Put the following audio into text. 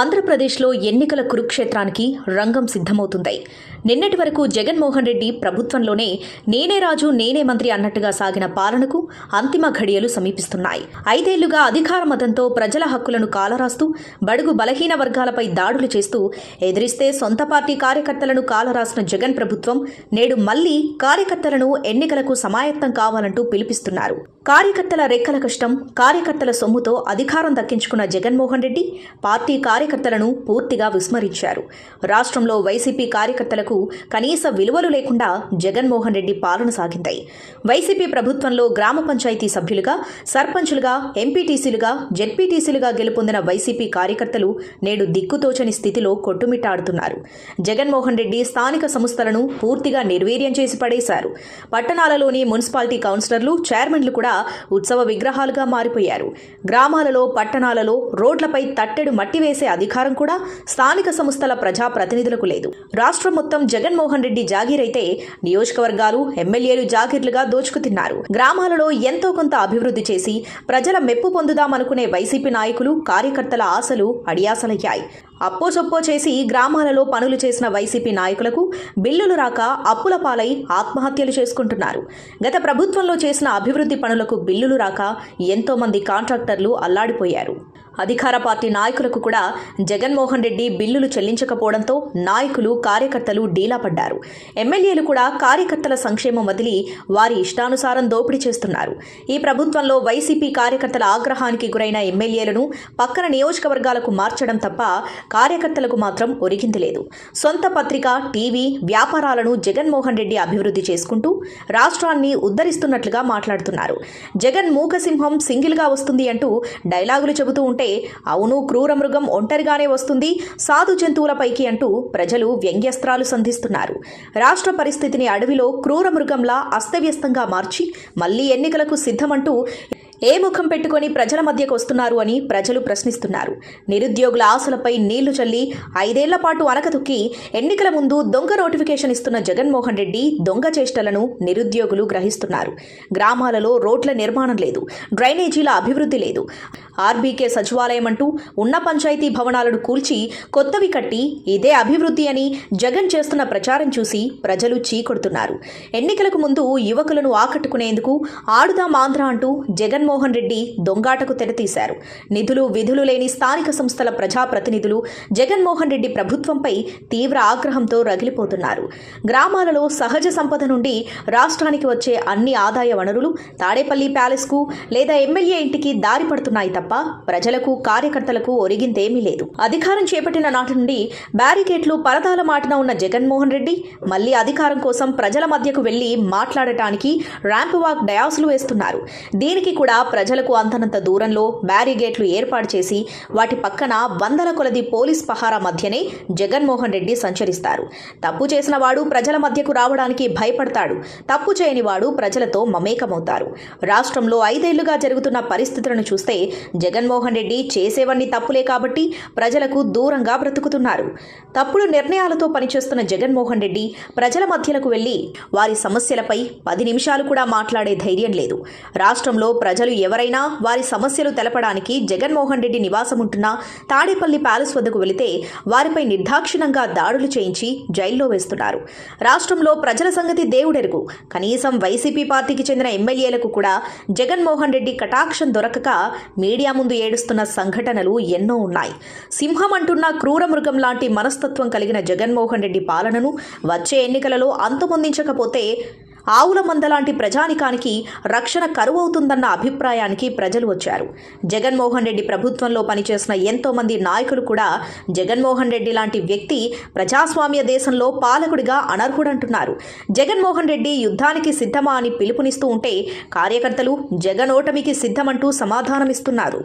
ఆంధ్రప్రదేశ్లో ఎన్నికల కురుక్షేత్రానికి రంగం సిద్ధమవుతుంది. నిన్నటి వరకు జగన్మోహన్ రెడ్డి ప్రభుత్వంలోనే నేనే రాజు నేనే మంత్రి అన్నట్టుగా సాగిన పాలనకు అంతిమ ఘడియలు సమీపిస్తున్నాయి. ఐదేళ్ళుగా అధికార మతంతో ప్రజల హక్కులను కాలరాస్తూ బడుగు బలహీన వర్గాలపై దాడులు చేస్తూ ఎదిరిస్తే సొంత పార్టీ కార్యకర్తలను కాలరాసిన జగన్ ప్రభుత్వం నేడు మళ్ళీ కార్యకర్తలను ఎన్నికలకు సమాయత్తం కావాలంటూ పిలిపిస్తున్నారు. కార్యకర్తల రెక్కల కష్టం కార్యకర్తల సొమ్ముతో అధికారం దక్కించుకున్న జగన్మోహన్ రెడ్డి పార్టీ కార్యకర్తలను పూర్తిగా విస్మరించారు. రాష్ట్రంలో వైసీపీ కార్యకర్తలకు కనీస విలువలు లేకుండా జగన్మోహన్ రెడ్డి పాలన సాగింది. వైసీపీ ప్రభుత్వంలో గ్రామ పంచాయతీ సభ్యులుగా సర్పంచులుగా ఎంపీటీసీలుగా జెడ్పీటీసీలుగా గెలుపొందిన వైసీపీ కార్యకర్తలు నేడు దిక్కుతోచని స్థితిలో కొట్టుమిట్టాడుతున్నారు. జగన్మోహన్ రెడ్డి స్థానిక సంస్థలను పూర్తిగా నిర్వీర్యం చేసి పడేశారు. పట్టణాలలోని మున్సిపాలిటీ కౌన్సిలర్లు చైర్మన్లు కూడా ఉత్సవ విగ్రహాలుగా మారిపోయారు. గ్రామాలలో పట్టణాలలో రోడ్లపై తట్టెడు మట్టి వేసే అధికారం కూడా స్థానిక సంస్థల ప్రజా ప్రతినిధులకు లేదు. రాష్ట్రం మొత్తం జగన్మోహన్ రెడ్డి జాగీరైతే నియోజకవర్గాలు ఎమ్మెల్యేలు జాగీర్లుగా దోచుకు తిన్నారు గ్రామాలలో ఎంతో కొంత అభివృద్ధి చేసి ప్రజల మెప్పు పొందుదామనుకునే వైసీపీ నాయకులు కార్యకర్తల ఆశలు అడియాసలయ్యాయి. అప్పోచొప్పో చేసి గ్రామాలలో పనులు చేసిన వైసీపీ నాయకులకు బిల్లులు రాక అప్పుల పాలై ఆత్మహత్యలు చేసుకుంటున్నారు. గత ప్రభుత్వంలో చేసిన అభివృద్ధి పనులకు బిల్లులు రాక ఎంతోమంది కాంట్రాక్టర్లు అల్లాడిపోయారు. అధికార పార్టీ నాయకులకు కూడా జగన్మోహన్ రెడ్డి బిల్లులు చెల్లించకపోవడంతో నాయకులు కార్యకర్తలు డీలా పడ్డారు. ఎమ్మెల్యేలు కూడా కార్యకర్తల సంక్షేమం వదిలి వారి ఇష్టానుసారం దోపిడీ చేస్తున్నారు. ఈ ప్రభుత్వంలో వైసీపీ కార్యకర్తల ఆగ్రహానికి గురైన ఎమ్మెల్యేలను పక్కన నియోజకవర్గాలకు మార్చడం తప్ప కార్యకర్తలకు మాత్రం ఒరిగింది లేదు. సొంత పత్రిక టీవీ వ్యాపారాలను జగన్మోహన్ రెడ్డి అభివృద్ధి చేసుకుంటూ రాష్ట్రాన్ని ఉద్ధరిస్తున్నట్లుగా మాట్లాడుతున్నారు. జగన్ మూకసింహం సింగిల్గా వస్తుంది అంటూ డైలాగులు చెబుతూ ఉంటే అవును క్రూర మృగం ఒంటరిగానే వస్తుంది సాధు జంతువులపైకి అంటూ ప్రజలు వ్యంగ్యస్త్రాలు సంధిస్తున్నారు. రాష్ట్ర పరిస్థితిని అడవిలో క్రూర మృగంలా అస్తవ్యస్తంగా మార్చి మళ్ళీ ఎన్నికలకు సిద్ధమంటూ ఏ ముఖం పెట్టుకొని ప్రజల మధ్యకు వస్తున్నారు అని ప్రజలు ప్రశ్నిస్తున్నారు. నిరుద్యోగుల ఆశలపై నీళ్ళు చల్లి ఐదేళ్ళ పాటు అనకతొక్కి ఎన్నికల ముందు దొంగ నోటిఫికేషన్ ఇస్తున్న జగన్మోహన్ రెడ్డి దొంగ చేష్టలను నిరుద్యోగులు గ్రహిస్తున్నారు. గ్రామాలలో రోడ్ల నిర్మాణం లేదు డ్రైనేజీల అభివృద్ధి లేదు. ఆర్బీకే సచివాలయం అంటూ ఉన్న పంచాయతీ భవనాలను కూల్చి కొత్తవి కట్టి ఇదే అభివృద్ధి అని జగన్ చేస్తున్న ప్రచారం చూసి ప్రజలు చీకొడుతున్నారు. ఎన్నికలకు ముందు యువకులను ఆకట్టుకునేందుకు ఆడుదాం ఆంధ్ర అంటూ జగన్మోహన్ రెడ్డి దొంగాటకు తెరతీశారు. నిధులు విధులు లేని స్థానిక సంస్థల ప్రజాప్రతినిధులు జగన్మోహన్ రెడ్డి ప్రభుత్వంపై తీవ్ర ఆగ్రహంతో రగిలిపోతున్నారు. గ్రామాలలో సహజ సంపద నుండి రాష్ట్రానికి వచ్చే అన్ని ఆదాయ వనరులు తాడేపల్లి ప్యాలెస్కు లేదా ఎమ్మెల్యే ఇంటికి దారి పడుతున్నాయి తప్ప ప్రజలకు కార్యకర్తలకు ఒరిగిందేమీ లేదు. అధికారం చేపట్టిన నాటి నుండి బ్యారికేట్లు పరదాల మాటన ఉన్న జగన్మోహన్ రెడ్డి మళ్ళీ అధికారం కోసం ప్రజల మధ్యకు వెళ్ళి మాట్లాడటానికి ర్యాంప్ వాక్ డయాసులు వేస్తున్నారు. దీనికి కూడా ప్రజలకు అంతనంత దూరంలో బ్యారిగేట్లు ఏర్పాటు చేసి వాటి పక్కన వందల కొలది పోలీస్ పహారా మధ్యనే జగన్మోహన్ రెడ్డి సంచరిస్తారు. తప్పు చేసిన వాడు ప్రజల మధ్యకు రావడానికి భయపడతాడు. తప్పు చేయని వాడు ప్రజలతో మమేకమవుతారు. రాష్ట్రంలో ఐదేళ్ళుగా జరుగుతున్న పరిస్థితులను చూస్తే జగన్మోహన్ రెడ్డి చేసేవన్నీ తప్పులే కాబట్టి ప్రజలకు దూరంగా బ్రతుకుతున్నారు. తప్పుడు నిర్ణయాలతో పనిచేస్తున్న జగన్మోహన్ రెడ్డి ప్రజల మధ్యలకు వెళ్ళి వారి సమస్యలపై పది నిమిషాలు కూడా మాట్లాడే ధైర్యం లేదు. రాష్ట్రంలో ప్రజ ఎవరైనా వారి సమస్యలు తెలపడానికి జగన్మోహన్ రెడ్డి నివాసం ఉంటున్న తాడేపల్లి ప్యాలెస్ వద్దకు వెళితే వారిపై నిర్దాక్షిణంగా దాడులు చేయించి జైల్లో వేస్తున్నారు. రాష్ట్రంలో ప్రజల సంగతి దేవుడెరుగు. కనీసం వైసీపీ పార్టీకి చెందిన ఎమ్మెల్యేలకు కూడా జగన్మోహన్ రెడ్డి కటాక్షం దొరకక మీడియా ముందు ఏడుస్తున్న సంఘటనలు ఎన్నో ఉన్నాయి. సింహం అంటున్న క్రూర మృగం లాంటి మనస్తత్వం కలిగిన జగన్మోహన్ రెడ్డి పాలనను వచ్చే ఎన్నికలలో అంతమొందించకపోతే ఆవుల మందలాంటి ప్రజానికానికి రక్షణ కరువవుతుందన్న అభిప్రాయానికి ప్రజలు వచ్చారు. జగన్మోహన్ రెడ్డి ప్రభుత్వంలో పనిచేసిన ఎంతోమంది నాయకులు కూడా జగన్మోహన్ రెడ్డి లాంటి వ్యక్తి ప్రజాస్వామ్య దేశంలో పాలకుడిగా అనర్హుడంటున్నారు. జగన్మోహన్ రెడ్డి యుద్ధానికి సిద్ధమా అని పిలుపునిస్తూ ఉంటే కార్యకర్తలు జగన్ ఓటమికి సిద్ధమంటూ సమాధానమిస్తున్నారు.